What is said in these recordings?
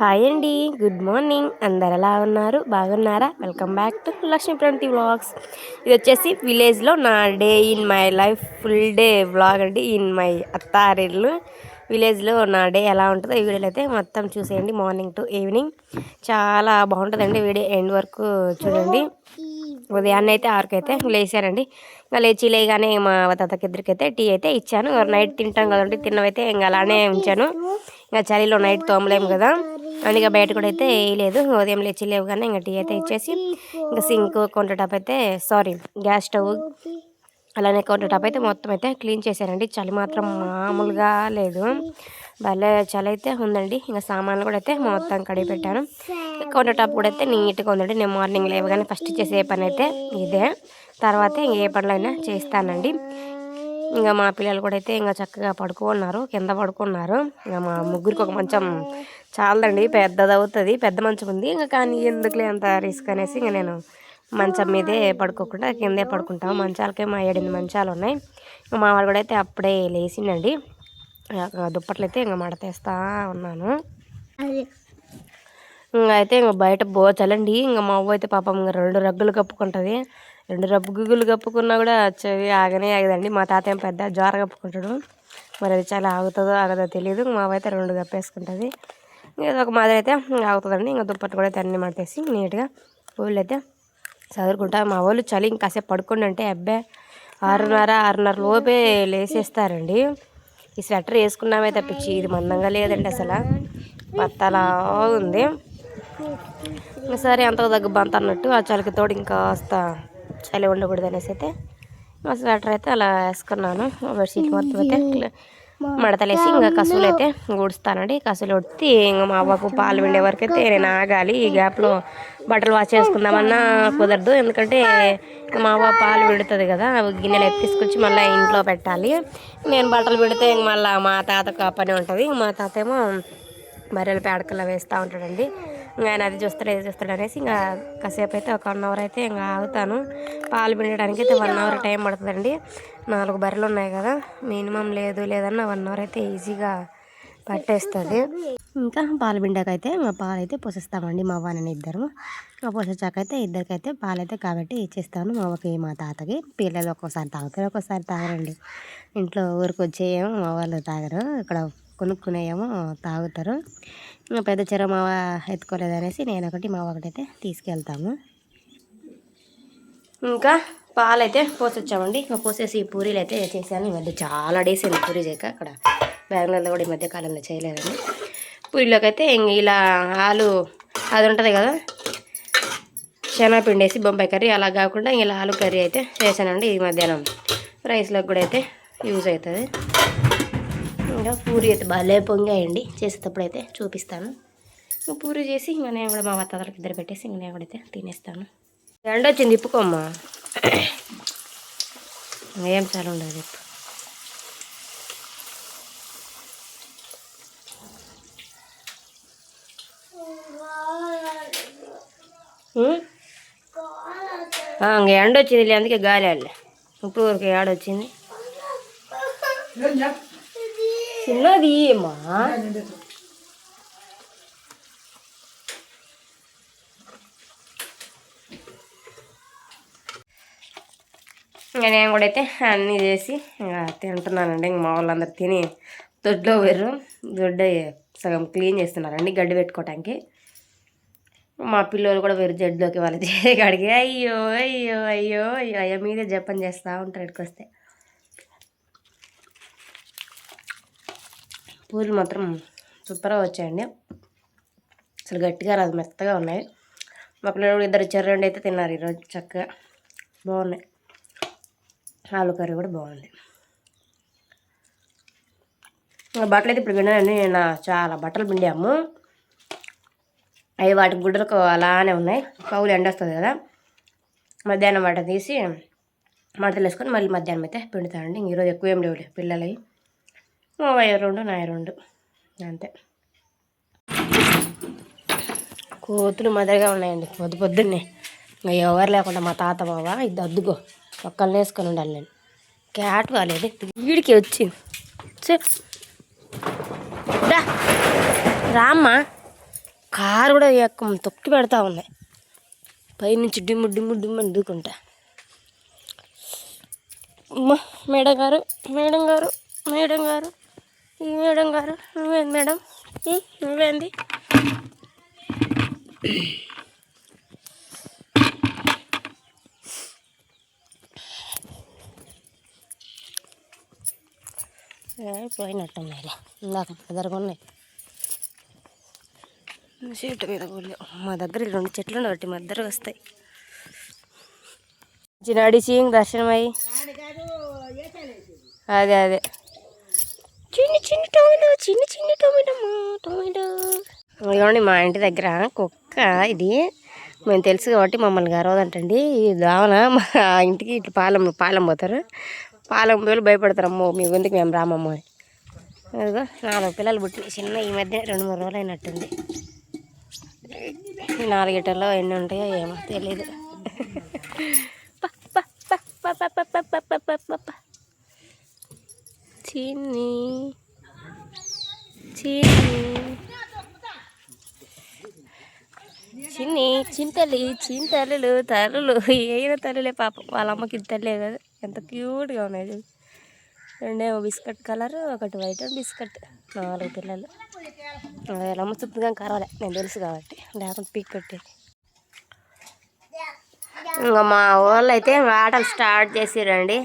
Hi అండి good morning. అందరు ఎలా ఉన్నారు? బాగున్నారా? Welcome back to Lakshmi Pranathi vlogs. ఇది వచ్చేసి విలేజ్లో నా day in my life full day vlog అండి. ఇన్ మై అత్తారిల్లు విలేజ్లో నా డే ఎలా ఉంటుందో ఈ వీడియోలో అయితే మొత్తం చూసేయండి. Morning to evening. చాలా బాగుంటుందండి వీడియో ఎండ్ వరకు చూడండి. ఉదయాన్నే అయితే ఆరుకైతే లేచానండి. ఇంకా లేచి లేగానే మా తాతకి ఇద్దరికైతే టీ అయితే ఇచ్చాను. నైట్ తింటాం కదండి తిన్నవైతే ఇంకా అలానే ఉంచాను. ఇంకా చలిలో నైట్ తోమలేము కదా. అందుకే బయట కూడా అయితే వేయలేదు ఉదయం లేచి లేవు కానీ ఇంకా టీ అయితే ఇచ్చేసి ఇంకా సింక్ కొంట అయితే సారీ గ్యాస్ స్టవ్ అలానే కౌంటర్ టాప్ అయితే మొత్తం అయితే క్లీన్ చేశారండి చలి మాత్రం మామూలుగా లేదు. భలే చలి అయితే ఉందండి. ఇంకా సామాన్లు కూడా అయితే మొత్తం కడిగి పెట్టాను. కౌంటర్ టాప్ కూడా అయితే నీట్గా ఉందండి. నేను మార్నింగ్ లేవగానే ఫస్ట్ చేసే పని అయితే ఇదే. తర్వాత ఇంక ఏ పనులైనా చేస్తానండి. ఇంకా మా పిల్లలు కూడా అయితే ఇంకా చక్కగా పడుకున్నారు. కింద పడుకున్నారు. ఇంకా మా ముగ్గురికి ఒక మంచం చాలదండి పెద్దది అవుతుంది పెద్ద మంచం ఉంది. ఇంకా కానీ ఎందుకులే అంత రిస్క్ అనేసి ఇంకా నేను మంచం మీదే పడుకోకుండా కిందే పడుకుంటాం. మంచాలకే మా ఏడెనిమిది మంచాలు ఉన్నాయి. ఇంకా మా వాళ్ళు కూడా అయితే అప్పుడే లేచిండండి. దుప్పట్లు అయితే ఇంకా మడతేస్తా ఉన్నాను. ఇంకా అయితే ఇంకా బయట బోచలండి ఇంకా మా అవ్వ అయితే పాపం ఇంకా రెండు రగ్గులు కప్పుకుంటుంది. రెండు రగ్గులు కప్పుకున్నా కూడా చెవి ఆగనే ఆగదండి. మా తాత ఏం పెద్ద జ్వర కప్పుకుంటాడు. మరి అది చాలా ఆగుతుందో ఆగదో తెలియదు మా అవ్వ అయితే రెండు కప్పేసుకుంటుంది. ఏదో ఒక మాదిరి అయితే ఆగుతుందండి. ఇంకా దుప్పట్లు కూడా అయితే అన్నీ మడతేసి నీట్గా పూలు అయితే చదువుకుంటా మా వాళ్ళు చలి ఇంకాసేపు పడుకోండి అంటే అబ్బాయి ఆరున్నర ఆరున్నర లోపే లేసేస్తారండి. ఈ స్వెటర్ వేసుకున్నామే తప్పించి ఇది మందంగా లేదండి అసలు. పత్తలా ఉంది. ఇంకా సరే అంత దగ్గు బంత అన్నట్టు ఆ చలికి తోడు ఇంకా కాస్త చలి ఉండకూడదు అనేసి అయితే మా స్వెటర్ అయితే అలా వేసుకున్నాను. బెడ్షీట్ మొత్తం అయితే మడతలేసి ఇంకా కసులు అయితే ఊడుస్తానండి. కసులు ఉడితే ఇంకా మా అవ్వకు పాలు పిండే వరకు అయితే నేను ఆగాలి. ఈ గ్యాప్లో బట్టలు వాష్ చేసుకుందామన్నా కుదరదు. ఎందుకంటే మా అవ్వ పాలు విడుతుంది కదా గిన్నెలు ఎత్తిసుకొచ్చి మళ్ళీ ఇంట్లో పెట్టాలి. నేను బట్టలు పెడితే మళ్ళీ మా తాతకు ఆ పని ఉంటుంది. మా తాత ఏమో బర్రెల పేడకల్లా వేస్తూ ఉంటాడండి. ఇంకా ఆయన అది చూస్తాడు ఇది చూస్తాడు అనేసి ఇంకా కాసేపు అయితే ఒక వన్ అవర్ అయితే ఇంకా ఆగుతాను. పాలు పిండడానికి అయితే వన్ అవర్ టైం పడుతుందండి. నాలుగు బర్రెలు ఉన్నాయి కదా మినిమం లేదు లేదన్న వన్ అవర్ అయితే ఈజీగా పట్టేస్తుంది. ఇంకా పాలు పిండాకైతే ఇంకా మా పాలు అయితే పోసేస్తామండి మా వాళ్ళని ఇద్దరు ఆ ఇద్దరికైతే పాలు అయితే కాబట్టి ఇచ్చేస్తాను మా అవ్వకి మా తాతకి. పిల్లలు ఒక్కోసారి తాగుతారు ఒక్కోసారి తాగరండి. ఇంట్లో ఊరికి వచ్చేయేమో మా వాళ్ళు తాగరు. ఇక్కడ కొనుక్కునేమో తాగుతారు. ఇంకా పెద్ద చెర మావ ఎత్తుకోలేదు అనేసి నేను ఒకటి మా ఒకటైతే తీసుకెళ్తాము. ఇంకా పాలు అయితే పోసొచ్చామండి. ఇంకా పోసేసి పూరీలు అయితే చేశాను. ఈ మధ్య చాలా డేస్ అయింది పూరీ చేయక. అక్కడ బెంగళూరులో కూడా ఈ మధ్య కాలంలో చేయలేదండి. పూరీలోకి అయితే ఇంక ఇలా ఆలు అది ఉంటుంది కదా శనగపిండి వేసి బొంబాయి కర్రీ అలా కాకుండా ఇలా ఆలు కర్రీ అయితే చేశానండి ఈ మధ్యాహ్నం. రైస్లోకి కూడా అయితే యూజ్ అవుతుంది. ఇంకా పూరి అయితే భలే పొంగాయండి. చేసేటప్పుడు అయితే చూపిస్తాను. ఇంకా పూరి చేసి ఇంకా నేను కూడా మా వత్తలకి ఇద్దరు పెట్టేసి ఇంకా నేను కూడా అయితే తినేస్తాను. ఎండ వచ్చింది ఇప్పుకోమ్మా ఏం చాలా ఉండదు ఇప్పుడు ఇంకా ఎండ వచ్చింది అందుకే గాలి వెళ్ళే ఇప్పుడు వరకు ఏడొచ్చింది. చిన్నది మా ఇంకా నేను కూడా అయితే అన్నీ చేసి ఇంకా తింటున్నానండి. ఇంక మా వాళ్ళందరూ తిని దొడ్లో పోయారు దొడ్డ సగం క్లీన్ చేస్తున్నారండి గడ్డి పెట్టుకోవటానికి మా పిల్లలు కూడా వేరు జడ్లోకి వాళ్ళు చేయగాడికి అయ్యో అయ్యో అయ్యో అయ్యో అయ్యో మీదే జపం చేస్తూ ఉంటారు ఇక్కడికి వస్తే. పూలు మాత్రం సూపర్గా వచ్చాయండి. అసలు గట్టిగా రాదు మెత్తగా ఉన్నాయి. మా పిల్లలు ఇద్దరు చెర్రండి అయితే తిన్నారు ఈరోజు చక్కగా. బాగున్నాయి. ఆలు కర్రీ కూడా బాగుంది. బట్టలు అయితే ఇప్పుడు విన్నానండి నేను చాలా బట్టలు పిండాము. అవి వాటి గుడ్డలకు అలానే ఉన్నాయి. కవులు ఎండొస్తుంది కదా. మధ్యాహ్నం వాట తీసి మడతలు వేసుకొని మళ్ళీ మధ్యాహ్నం అయితే పిండుతానండి. ఈరోజు ఎక్కువ ఏం లేవు పిల్లలవి. మా రెండు నాయ రెండు. అంతే. కోతులు మదరగా ఉన్నాయండి. పొద్దు పొద్దున్నే. ఇంకా ఎవరు లేకుండా మా తాత బావ ఇది అద్దుకో ఒక్కళ్ళని వేసుకొని ఉండాలి నేను. క్యాట్ కాలేదు. వీడికి వచ్చింది. రామ్మ రామ్మా. కారు కూడా ఎక్క తొక్కి పెడతా ఉన్నాయి పైనుంచి డిమ్ము డిమ్ము డిమ్ము అని దూకుంటా. మేడం గారు మేడం గారు మేడం గారు. ఈ మేడం గారు నువ్వేంది మేడం? నువ్వేంది? పోయినట్టు ఇందాక ఎదరగొన్నాయి చెట్టు మీద మా దగ్గర రెండు చెట్లు ఉన్నాయి మా దగ్గర వస్తాయి. జినాడి సీయింగ్ దర్శనమై అదే అదే. చిన్న టొమాటో చిన్న చిన్న టొమాటో టొమాటో ఇదిగోండి మా ఇంటి దగ్గర కుక్క ఇది మేము తెలుసు కాబట్టి మమ్మల్ని గరవదంటండి ఈ దావన మా ఇంటికి ఇట్లా పాలెం పాలెం పోతారు పాలెం పోయి భయపడతారు అమ్మో మీ గుంతుకు మేము రామమ్మో అని అదిగో నాలుగు పిల్లలు పుట్టిన చిన్న ఈ మధ్య రెండు మూడు రోజులు అయినట్టుంది ఈ నాలుగిటల్లో ఎన్ని ఉంటాయో ఏమో తెలీదు చిన్ని చిన్ని చిన్ని చింతలి చింతలు తల్లులు ఏదైనా తల్లులే పాపం. వాళ్ళ అమ్మకి ఇది తల్లే కదా. ఎంత క్యూట్గా ఉన్నాయి రెండేమో బిస్కెట్ కలర్ ఒకటి వైట్ అండ్ బిస్కెట్. నాలుగు పిల్లలు. వాళ్ళ అమ్మ చుట్టూగా కరవలే నేను తెలుసు కాబట్టి. లేకుండా పీక్ కొట్టేది ఇంకా మా వాళ్ళు అయితే ఆటలు స్టార్ట్ చేసిరండి.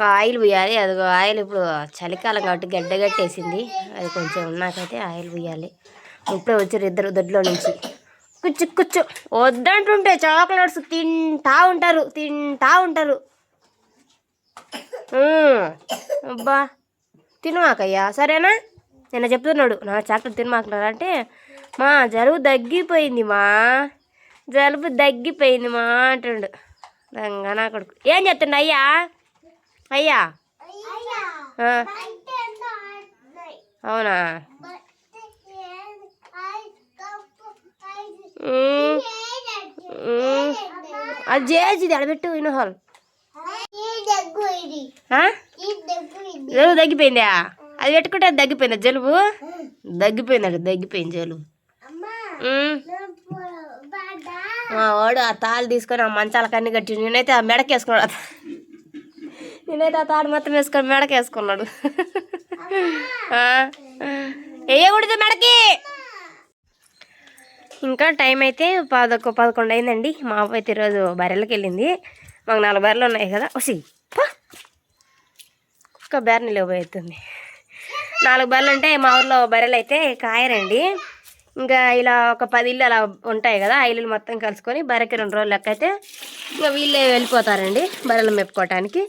ఆయిల్ పోయాలి. అది ఆయిల్ ఇప్పుడు చలికాలం కాబట్టి గడ్డ కట్టేసింది. అది కొంచెం నాకైతే ఆయిల్ పోయాలి. ఇప్పుడే వచ్చారు ఇద్దరు దొడ్లో నుంచి. కుచ్చు కుచ్చు. వద్దంటుంటే చాక్లెట్స్ తింటా ఉంటారు తింటా ఉంటారు. అబ్బా. తినమాకయ్యా సరేనా? నిన్న చెప్తున్నాడు నా చాక్లెట్ తినమాకన్నారు అంటే మా జలుబు తగ్గిపోయింది మా. జలుబు తగ్గిపోయింది మా అంటుండు. రంగా నా కొడుకు. ఏం చెప్తుండ అయ్యా అయ్యా? అవునా. అది చేసి అడబెట్టు ఇన్నోహాల్ జలుబు తగ్గిపోయిందా? అది పెట్టుకుంటే అది తగ్గిపోయిందా జలుబు? తగ్గిపోయిందండి తగ్గిపోయింది జలుబు. మా వాడు ఆ తాళ్ళు తీసుకొని ఆ మంచాల కన్ని కట్టి నేనైతే ఆ మెడకేసుకున్నాడు నేనైతే ఆ తాడు మొత్తం వేసుకొని మెడకేసుకున్నాడు వేయకూడదు మెడకి. ఇంకా టైం అయితే పదకొ పదకొండు అయిందండి. మా అవ్వ అయితే ఈరోజు బర్రెలకి వెళ్ళింది. మాకు నాలుగు బర్రెలు ఉన్నాయి కదా. వసి కుక్క బర్రెని లేబోతుంది నాలుగు బర్రెలు ఉంటే మా ఊర్లో బర్రెలు అయితే కాయరండి. ఇంకా ఇలా ఒక పది ఇల్లు అలా ఉంటాయి కదా ఆ ఇల్లు మొత్తం కలుసుకొని బర్రెకి రెండు రోజులకైతే అయితే ఇంకా వీళ్ళే వెళ్ళిపోతారండి బర్రెలు మెప్పుకోవటానికి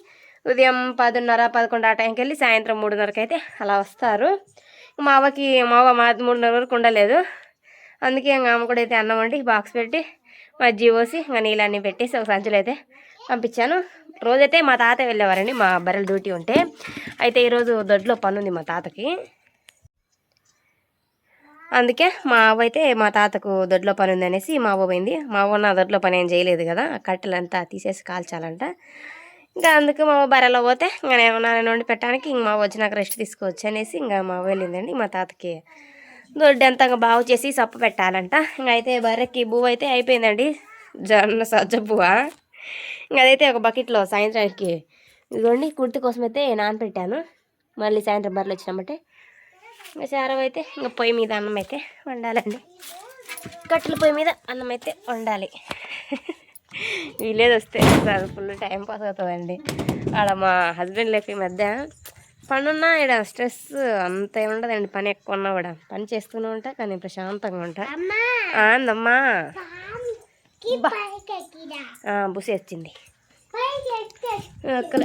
ఉదయం పదిన్నర పదకొండు ఆ టైంకి వెళ్ళి సాయంత్రం మూడున్నరకి అయితే అలా వస్తారు. మా అవ్వకి మా అవ్వ మా మూడున్నర వరకు ఉండలేదు. అందుకే ఇంకా ఆమె కూడా అయితే అన్నం వండి బాక్స్ పెట్టి మజ్జి పోసి ఇంకా నీళ్ళన్నీ పెట్టేసి ఒక సంచులు అయితే పంపించాను. రోజైతే మా తాత వెళ్ళేవారండి మా బర్రెల డ్యూటీ ఉంటే. అయితే ఈరోజు దొడ్లో పని ఉంది మా తాతకి. అందుకే మా అవ్వ అయితే మా తాతకు దొడ్లో పని ఉంది అనేసి మా అవ్వ పోయింది. మా అవ్వ నా దొడ్లో పని ఏం చేయలేదు కదా కట్టెలంతా తీసేసి కాల్చాలంట. ఇంకా అందుకు మా బరలో బర్రెలో పోతే ఇంకా నేను నాన్న వండి పెట్టడానికి ఇంక మా వచ్చి నాకు రెస్ట్ తీసుకోవచ్చు అనేసి ఇంకా మా వెళ్ళిందండి మా తాతకి. దొడ్డి అంతా ఇంకా బాగు చేసి సప్పు పెట్టాలంట. ఇంకా అయితే బర్రెకి బువ్వ అయితే అయిపోయిందండి. జొన్న సజ్జ బువ్వ. ఇంకా అదైతే ఒక బకెట్లో సాయంత్రానికి. ఇదిగోండి కుర్తి కోసం అయితే నానపెట్టాను. మళ్ళీ సాయంత్రం బర్రెలు వచ్చినామంటే. ఇంకా చారం అయితే ఇంకా పొయ్యి మీద అన్నం అయితే వండాలండి. కట్టెల పొయ్యి మీద అన్నం అయితే వండాలి. వీలేజ్ వస్తే అసలు ఫుల్ టైం పాస్ అవుతుందండి ఆడ మా హస్బెండ్ లేక ఈ మధ్య పనున్నా ఇక్కడ స్ట్రెస్ అంత ఏమి ఉండదండి పని ఎక్కువ ఉన్నా కూడా. పని చేస్తూనే ఉంటా కానీ ప్రశాంతంగా ఉంటా. అందమ్మా! బుసి వచ్చింది. అక్కడ.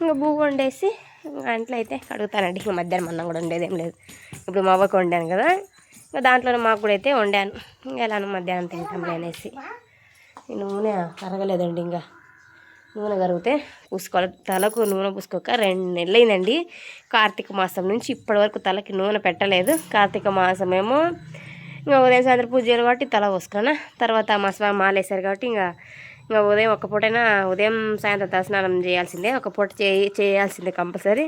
ఇంకా బువ్వ వండేసి అంట్లో అయితే కడుగుతానండి ఇంకా మధ్యాహ్నం అన్నం కూడా వండేది ఏం లేదు. ఇప్పుడు మా అవ్వకు వండాను కదా. ఇంకా దాంట్లోనే మాకు కూడా అయితే వండాను. ఇంకా ఎలానో మధ్యాహ్నం తింటాంలే అనేసి. నూనె కరగలేదండి ఇంకా. నూనె కరిగితే పూసుకోవాలి. తలకు నూనె పూసుకోక రెండు నెలలైందండి. కార్తీక మాసం నుంచి ఇప్పటి వరకు తలకి నూనె పెట్టలేదు. కార్తీక మాసం ఏమో ఇంకా ఉదయం సాయంత్రం పూజ చేయాలి కాబట్టి తల పోసుకున్నా. తర్వాత మా స్వామి మాలేశారు కాబట్టి ఇంకా ఇంకా ఉదయం ఒక పూటైనా ఉదయం సాయంత్రం తలస్నానం చేయాల్సిందే. ఒక పూట చేయాల్సిందే కంపల్సరీ.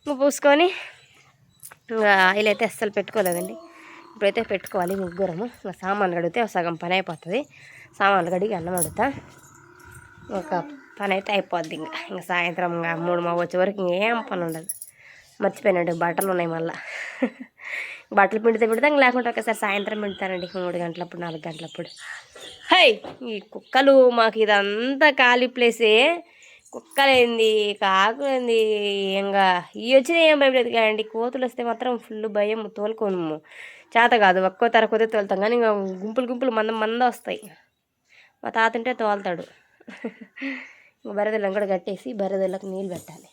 ఇంకా పూసుకొని ఇంకా ఆయిల్ అయితే అస్సలు పెట్టుకోలేదండి. ఇప్పుడైతే పెట్టుకోవాలి ముగ్గురము. ఇంకా సామాన్లు కడిగితే సగం పని అయిపోతుంది. సామాన్లు కడిగి అన్నం అడుగుతా ఒక పని అయితే అయిపోద్ది ఇంకా. ఇంకా సాయంత్రం ఇంకా మూడు మా వచ్చే వరకు ఇంకేం పని ఉండదు. మర్చిపోయినాడు బట్టలు ఉన్నాయి మళ్ళీ. బట్టలు పిండితే పెడితే లేకుంటే ఒకసారి సాయంత్రం పిండుతానండి. మూడు గంటలప్పుడు నాలుగు గంటలప్పుడు. హై! ఈ కుక్కలు మాకు ఇదంతా ఖాళీ ప్లేసే. కుక్కలేంది కాకులేంది ఇంకా ఈ వచ్చినా ఏం భయం లేదు కదండి కోతులు వస్తే మాత్రం ఫుల్ భయం తోలుకోను. చేత కాదు ఒక్కో తరకొతే తోలుతాం. కానీ ఇంకా గుంపులు గుంపులు మంద మంద వస్తాయి. మా తాత ఉంటే తోలుతాడు. ఇంకా బరదలను కూడా కట్టేసి బరదలకు నీళ్ళు పెట్టాలి.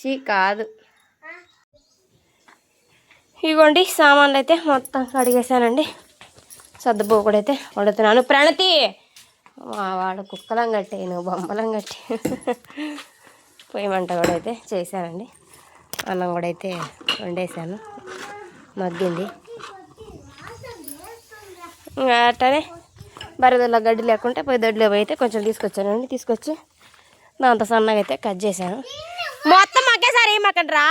చీ కాదు. ఇగోండి సామాన్లు అయితే మొత్తం కడిగేసానండి సర్దుబో కూడా అయితే వండుతున్నాను. ప్రణతి! మా వాడు కుక్కలం కట్టేను బొమ్మలం కట్టే. పొయ్యి మంట కూడా అయితే చేశానండి. అన్నం కూడా అయితే వండేసాను మగ్గింది. ఇంకా అట్టనే బరదల గడ్డి లేకుంటే పోయి దొడ్లో అయితే కొంచెం తీసుకొచ్చానండి. తీసుకొచ్చి దాంతో సన్నగా అయితే కట్ చేశాను. మొత్తం ఒకేసారి ఏమకండ్రా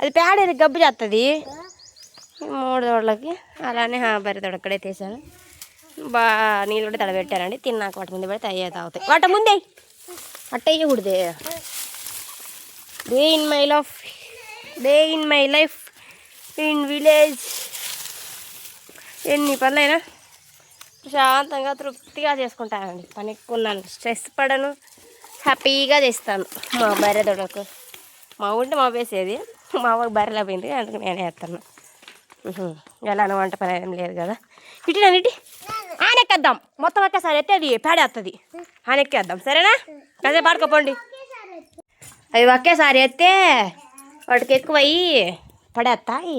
అది పేడ గబ్బు చేస్తుంది మూడు దొడలకి అలానే బరిదొడ అక్కడే తీసాను బా నీళ్ళు కూడా తడబెట్టానండి తిన్నాక వాటి ముందు పెడితే అయ్యే తాగుతాయి. వాటి ముందే అట్టయ్యకూడదే day in my life day in my life in village ఎన్ని పనులైనా ప్రశాంతంగా తృప్తిగా చేసుకుంటానండి. పని ఎక్కువన్నాను స్ట్రెస్ పడను. హ్యాపీగా చేస్తాను. మా భార్య దొడకు మా ఉంటే మా వేసేది మా ఊరు బర్రెలా పోయింది అందుకు నేను వేస్తాను ఎలా వంట పని ఏం లేదు కదా. ఇటు ఇటు. ఆనెక్కేద్దాం. మొత్తం ఒకేసారి ఎత్తే అది పేడేస్తుంది ఆనెక్కేద్దాం. సరేనా? కదే పాడుకోపోండి అవి ఒకేసారి ఎత్తే వాటికి ఎక్కువ అయ్యి పడేస్తాయి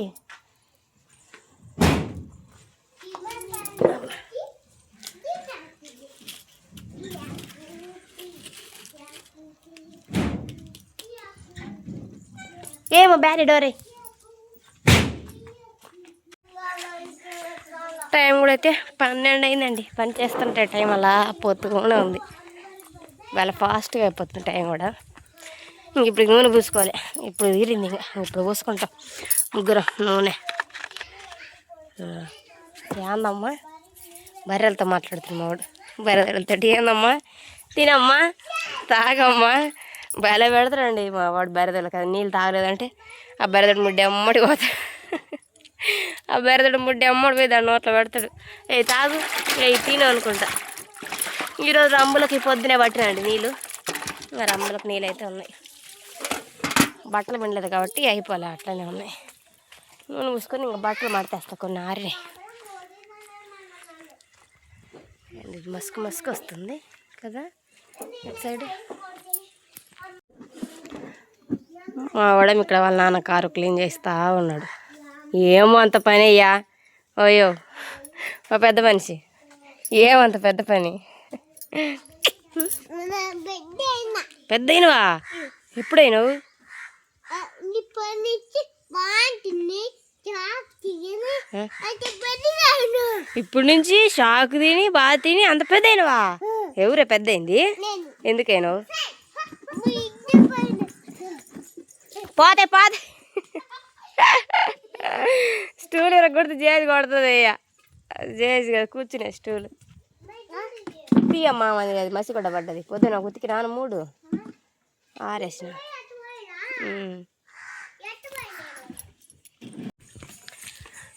ఏమో బ్యారీ డోరే. టైం కూడా అయితే పన్నెండు అయిందండి. పని చేస్తుంటే టైం అలా పోతూనే ఉంది. వాళ్ళ ఫాస్ట్గా అయిపోతుంది టైం కూడా. ఇప్పుడు నూనె పూసుకోవాలి. ఇప్పుడు తీరింది ఇంకా. ఇప్పుడు పూసుకుంటాం. ముగ్గురం నూనె. ఏందమ్మా? బర్రెలతో మాట్లాడుతుంది మావాడు బర్రెలతో ఏందమ్మా? తినమ్మా తాగమ్మా. బయలు పెడతాడండి మా వాడు బెరదలు కదా. నీళ్ళు తాగలేదంటే ఆ బెరదడు ముడ్డి అమ్మడి పోతాడు. ఆ బెరదడు ముడ్డి అమ్మడి పోయి దాని నోట్లో పెడతాడు. ఏ తాగు. ఏ తిను అనుకుంటా. ఈరోజు రంబులకి పొద్దునే పట్టినండి నీళ్ళు. మరి రంబులకు నీళ్ళు అయితే ఉన్నాయి. బట్టలు పిండలేదు కాబట్టి అయిపోలే అట్లనే ఉన్నాయి. నూనె పూసుకొని ఇంకా బట్టలు మడతేస్తా కొన్ని ఆరినాయి. ఇది మస్క్ మస్క్ వస్తుంది కదా ఇటు సైడ్. మా వాడ ఇక్కడ వాళ్ళ నాన్న కారు క్లీన్ చేస్తా ఉన్నాడు. ఏమో అంత పని అయ్యా. ఓయో మా పెద్ద మనిషి. ఏమంత పెద్ద పని. పెద్ద అయినవా ఎప్పుడైనావు ఇప్పుడు నుంచి షాక్ తిని బాగా తిని అంత పెద్ద అయినవా ఎవరే పెద్ద అయింది ఎందుకైనావు? పోతే పోతే. స్టూల్ కొడితే జేజ్ కొడుతుంది అయ్యా. జేజ్ కదా కూర్చునే స్టూల్. తీయమ్మా అది అది మసి కూడా పడ్డది. పొద్దున ఉతికి రాను మూడు. ఆరేసిన.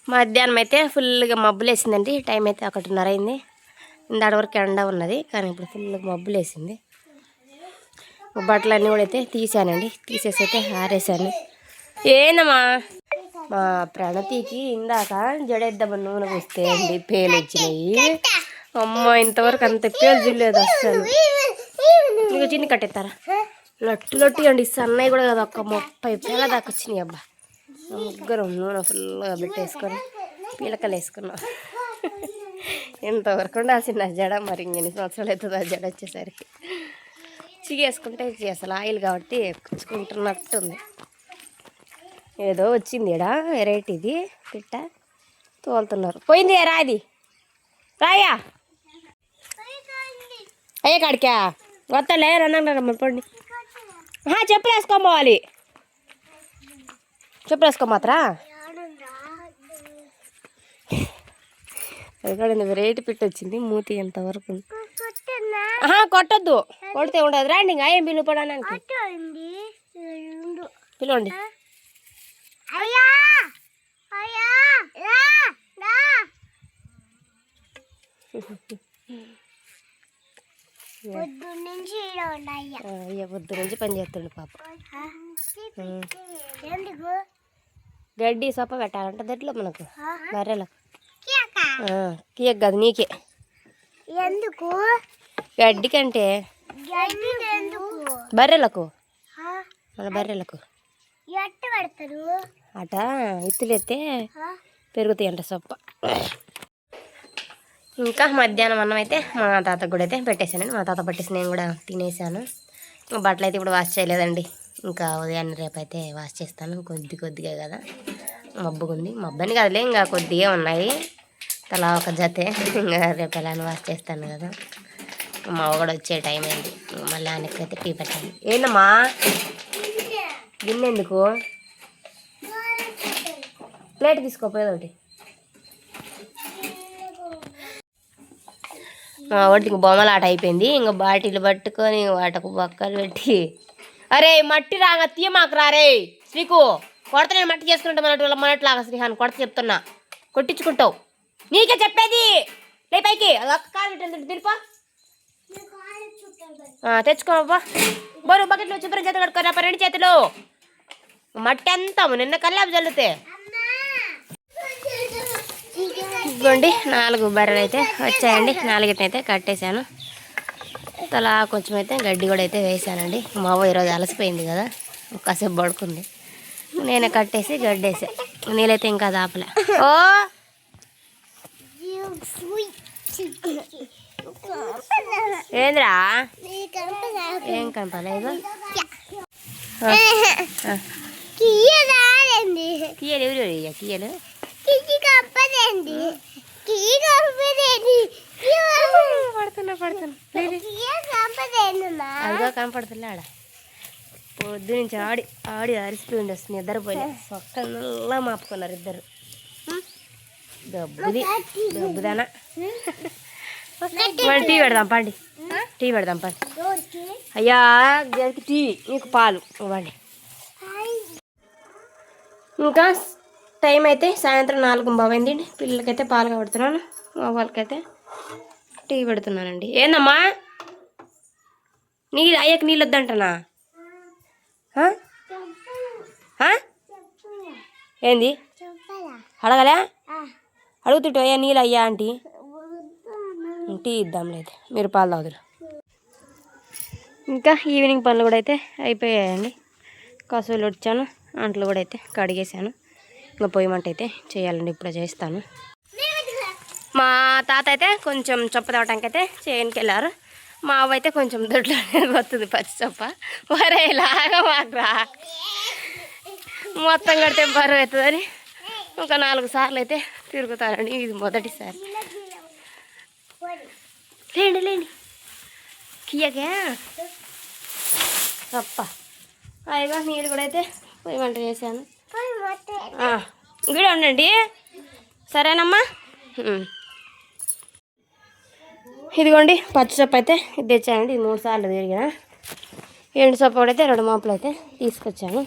మధ్యాహ్నం అయితే ఫుల్గా మబ్బులు వేసిందండి టైం అయితే ఒకటిన్నర అయింది ఇందాడ వరకు ఎండ ఉన్నది కానీ ఇప్పుడు ఫుల్గా మబ్బులు వేసింది బట్టలన్నీ కూడా అయితే తీసానండి. తీసేసి అయితే ఆరేసాను. ఏందమ్మా? మా ప్రణతికి ఇందాక జడేద్దామని నూనె పోస్తే అండి పేలు వచ్చినాయి అమ్మ ఇంతవరకు అంత పేలు చూడలేదు అస్సలు. నీకు చిన్ని కట్టేస్తారా లట్టు లట్టు అండి సన్నయ్య కూడా కదా ఒక ముప్పై పేల దాకా వచ్చినాయి అబ్బా. ముగ్గురం నూనె ఫుల్గా పెట్టేసుకొని పీలకలు వేసుకున్నాం ఎంతవరకు ఉండాల్సింది ఆ జడ? మరి ఇంకెన్ని సంవత్సరాలు అవుతుంది ఆ జడ వచ్చేసరికి. చిగేసుకుంటే వేసుకుంటే అసలు ఆయిల్ కాబట్టి పుచ్చుకుంటున్నట్టు ఉంది ఏదో వచ్చింది ఇడా వెరైటీది పిట్ట. తోలుతున్నారు. పోయింది రాది రాయా? అయ్యే కాడికా? వస్తలే రన్నా రమ్మని పండి. చెప్పులు వేసుకోపోవాలి చెప్పులు వేసుకోమాత్రా అది కూడా వెరైటీ పిట్ వచ్చింది మూతి ఎంతవరకు ఉంది. ఆహా కొట్టొద్దు. కొడితే ఉండదు రండి ఇంకా. ఏం పిలుపు పడడానికి పిలవండి. అయ్యా! అయ్యా! రా! రా! పొద్దు నుంచి పని చేస్తుండు పాప. గడ్డి సొప్ప పెట్టాలంట దట్లో మనకు. బర్రెలకు కీయకు కాదు నీకే. ఎందుకు? గడ్డి కంటే బర్రెలకు? మన బర్రెలకు. అట ఇత్తులెత్తే? పెరుగుతాయి అంట సొప్ప. ఇంకా మధ్యాహ్నం అన్నం అయితే మా తాత కూడా అయితే పెట్టేశానండి. మా తాత పట్టేసి నేను కూడా తినేసాను బట్టలు అయితే ఇప్పుడు వాష్ చేయలేదండి. ఇంకా ఉదయాన్నే రేపు అయితే వాష్ చేస్తాను. కొద్ది కొద్దిగా కదా. మబ్బుగా ఉంది కదలే ఇంకా కొద్దిగా ఉన్నాయి. తలా ఒక జతే. ఇంకా రేపు ఎలా వాష్ చేస్తాను కదా. మా కూడా వచ్చే టైం అయింది. ఇంక మళ్ళీ ఆయనకైతే అయితే టీ పెట్టాను ఏందమ్మా? గిన్నెందుకు? ప్లేట్ తీసుకోపోయేది ఒకటి మా వాడికి బొమ్మల ఆట అయిపోయింది. ఇంకా బాటిల్ పట్టుకొని వాటకు బక్కలు పెట్టి అరే మట్టి రాగా తీయ మాకు రారే శ్రీకు కొడత నేను మట్టి చేసుకుంటా మన మనట్లాగా శ్రీహాన్ కొడత చెప్తున్నా. కొట్టించుకుంటావు. నీకే చెప్పేది. లే పైకి. అది ఒక్క కాలు పెట్టండి తిరిపా తెచ్చుకోబ్బా బరు బకెట్లో శుభ్రం చేతులు కట్టుకోరా రెండు చేతులు. మట్టి అంతా నిన్న కల్లాపు చల్లితే ఇదిగోండి నాలుగు బర్రెలు అయితే వచ్చాయండి నాలుగిటిని కట్టేశాను. తలా కొంచెం అయితే గడ్డి కూడా అయితే వేసానండి. మా అవ్వ ఈరోజు అలసిపోయింది కదా కాసేపు పడుకుంది. నేనే కట్టేసి గడ్డి వేసా నీళ్ళైతే ఇంకా దాపలే. ఓ! ఏంద్రా? ఏం కనపలేదు కీయలు ఎవరు కీయలు? పడుతున్నా అదిగో కనపడుతులే ఆడ. పొద్దు నుంచి ఆడి ఆడి అరిసిపోయింది వస్తుంది నిద్రపోయి సొక్కల్లా మాపుకున్నారు ఇద్దరు. గబ్బుది గబ్బుదానా మరి టీ పెడదాం పండి. టీ పెడదాం పండి. అయ్యా గరికి టీ నీకు పాలు. ఇవ్వండి. ఇంకా టైం అయితే సాయంత్రం నాలుగు బాబైంది పిల్లలకైతే పాలు పెడుతున్నాను మా వాళ్ళకైతే టీ పెడుతున్నానండి. ఏందమ్మా? నీళ్ళు అయ్యకు నీళ్ళు వద్దంటనా ఏంది? అడగలే? అడుగుతుంటే అయ్యా నీళ్ళు అయ్యా ఆంటీ. టీ ఇద్దాం లేదు మీరు పాలు తాగుదురు. ఇంకా ఈవినింగ్ పనులు కూడా అయితే అయిపోయాయండి. కసువులు వచ్చాను అంట్లు కూడా అయితే కడిగేసాను ఇంకా పొయ్యి మంట అయితే చేయాలండి ఇప్పుడు చేస్తాను మా తాత అయితే కొంచెం చొప్ప తవ్వటానికి అయితే చేయనికి వెళ్ళారు మా అవ్వ అయితే కొంచెం దొడ్లోనే వస్తుంది పచ్చి చొప్ప. వరే ఇలాగా మాకురా మొత్తం కడితే బరువు అవుతుందని ఒక నాలుగు సార్లు అయితే తిరుగుతానండి ఇది మొదటిసారి. లేండి లేండి. కియకే తప్ప అయ్యగా నీళ్ళు కూడా అయితే పొయ్యి వంట చేశాను. ఇక్కడ ఉండండి. సరేనమ్మా. ఇదిగోండి పచ్చిసొప్పు అయితే ఇది తెచ్చానండి. ఇది మూడు సార్లు తిరిగిన. ఎండు సొప్పు కూడా అయితే రెండు మోపులు అయితే తీసుకొచ్చాను.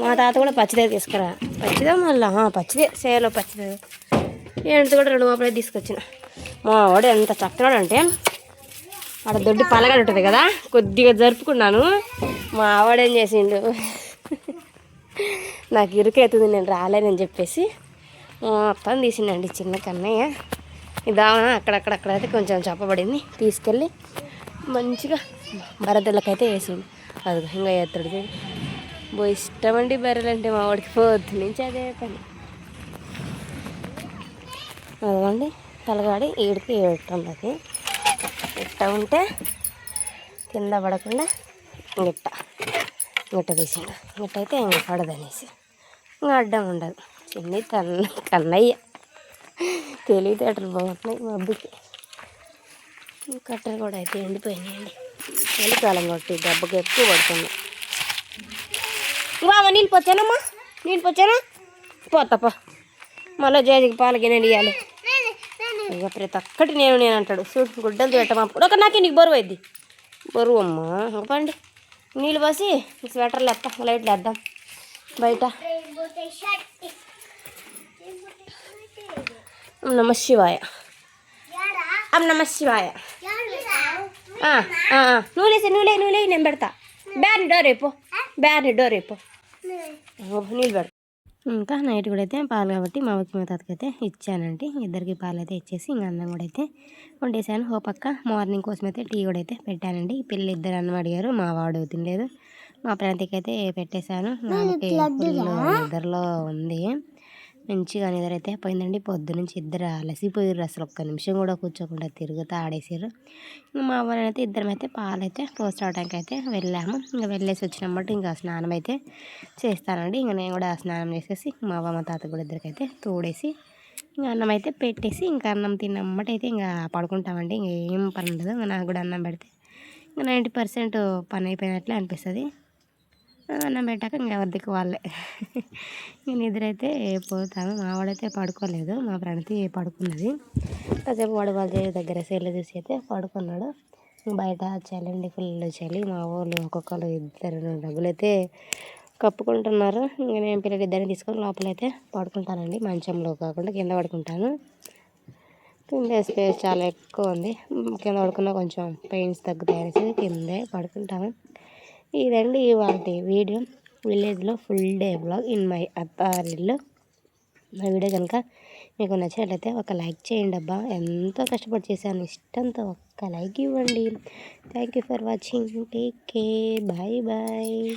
మా తాత కూడా పచ్చిదే తీసుకురా. పచ్చిదే మళ్ళా? పచ్చిదే. సేలో పచ్చిదే. ఎండు కూడా రెండు మోపులు అయితే తీసుకొచ్చిన. మా వాడు ఎంత చక్కనాడు అంటే ఆడ దొడ్డి పలగడ ఉంటుంది కదా కొద్దిగా జరుపుకున్నాను. మా ఆవిడేం చేసిండు? నాకు ఇరుకైతుంది నేను రాలేనని చెప్పేసి మొత్తం తీసిండండి చిన్న కన్నయ్య. ఇదా అక్కడక్కడక్కడ అయితే కొంచెం చెప్పబడింది. తీసుకెళ్ళి మంచిగా బరదలకైతే వేసిండు. అది ఇంకా ఎత్తడు బో ఇష్టం అండి బర్రెలంటే మా వాడికి పొద్దు నుంచి అదే పని. అదిగోండి తలగాడి ఈడికి ఏడుతుంది అది ఇట్ట ఉంటే కింద పడకుండా గిట్ట గిట్ట తీసిండు. గిట్ట అయితే ఇంక పడదనేసి. ఇంకా అడ్డం ఉండదు. చిన్ని తన్న కన్నయ్య. తెలివితేటలు బాగుంటున్నాయి మా అబ్బాయికి కట్టెలు కూడా అయితే ఎండిపోయినాయండి. చలికాలం కొట్టి దెబ్బకి ఎక్కువ పడుతుంది బాబా నీళ్ళు పోచానమ్మా నీళ్ళు పోచానా పోతాపా మళ్ళీ జేజికి పాలు గిన్నె ఇవ్వాలి ఇక ప్రతి ఒక్కటి నేను నేను అంటాడు. చూడు గుడ్డలు అప్పుడు ఒక నాకే నీకు బరువు అయింది. బరువు అమ్మా. పండి. నీళ్ళు పోసి స్వెటర్లు వేస్తాం లైట్లు వేద్దాం. బయట. ఓం నమ శివాయ. ఓం నమ శివాయ. ఆ, ఆ, ఆ. నువ్వు లేసి నువ్వు లే నువ్వు లే నేను పెడతా. బ్యాన్ డోర్ అయిపో బ్యాన్ డోర్ అయిపో నీళ్ళు పెడతా ఇంకా నైట్ కూడా అయితే పాలు కాబట్టి మా మా తాతకి అయితే ఇచ్చానండి. ఇద్దరికి పాలు అయితే ఇచ్చేసి ఇంకా అన్నం కూడా అయితే వండేసాను. ఓ పక్క మార్నింగ్ కోసం అయితే టీ కూడా అయితే పెట్టానండి. పిల్లలు ఇద్దరు అన్నం అడిగారు మా వాడు తినలేదు. మా ప్రాంతికి అయితే పెట్టేశాను నాకు నిద్రలో ఉంది. మంచిగా నిద్రైతే పోయిందండి. పొద్దు నుంచి ఇద్దరు అలసిపోయారు అసలు ఒక్క నిమిషం కూడా కూర్చోకుండా తిరుగుతూ ఆడేసారు ఇంకా మా వాళ్ళని అయితే ఇద్దరం అయితే పాలైతే పోస్ట్ అవడానికి అయితే వెళ్ళాము. ఇంకా వెళ్ళేసి వచ్చినప్పుడు ఇంకా స్నానం అయితే చేస్తానండి. ఇంకా నేను కూడా స్నానం చేసేసి మా అవ్వ మా తాత కూడా ఇద్దరికైతే తోడేసి ఇంకా అన్నం అయితే పెట్టేసి ఇంకా అన్నం తిన్నమ్మట అయితే ఇంకా పడుకుంటామండి. ఇంకా ఏం పని ఉండదు. ఇంకా నాకు కూడా అన్నం పెడితే ఇంకా నైంటీ పర్సెంట్ పని అయిపోయినట్లే అనిపిస్తుంది. అన్నం పెట్టాక ఇంకా ఎవరిదికి వాళ్ళే. నేను నిద్రైతే పోతాము మా వాడైతే పడుకోలేదు. మా ప్రణతి పడుకున్నది. కాసేపు వాడు వాళ్ళ దగ్గర సెల్ చూసి అయితే పడుకున్నాడు. బయట చలండి ఫుల్ చలి. మా వాళ్ళు ఒక్కొక్కరు ఇద్దరు డబ్బులు అయితే కప్పుకుంటున్నారు. ఇంకా నేను పిల్లలు ఇద్దరిని తీసుకొని లోపలైతే పడుకుంటానండి. మంచంలో కాకుండా కింద పడుకుంటాను. కింద స్పేస్ చాలా ఎక్కువ ఉంది. కింద పడుకున్న కొంచెం పెయిన్స్ తగ్గుతాయి అనేసి కిందే పడుకుంటాము ఇదండి వాటి వీడియో. విలేజ్లో full day blog in my అత్తారిల్లు. నా వీడియో కనుక మీకు నచ్చినట్లయితే ఒక లైక్ చేయండి అబ్బా. ఎంతో కష్టపడి చేశాను. ఇష్టంతో ఒక్క లైక్ ఇవ్వండి. Thank you for watching. Take care. Bye bye.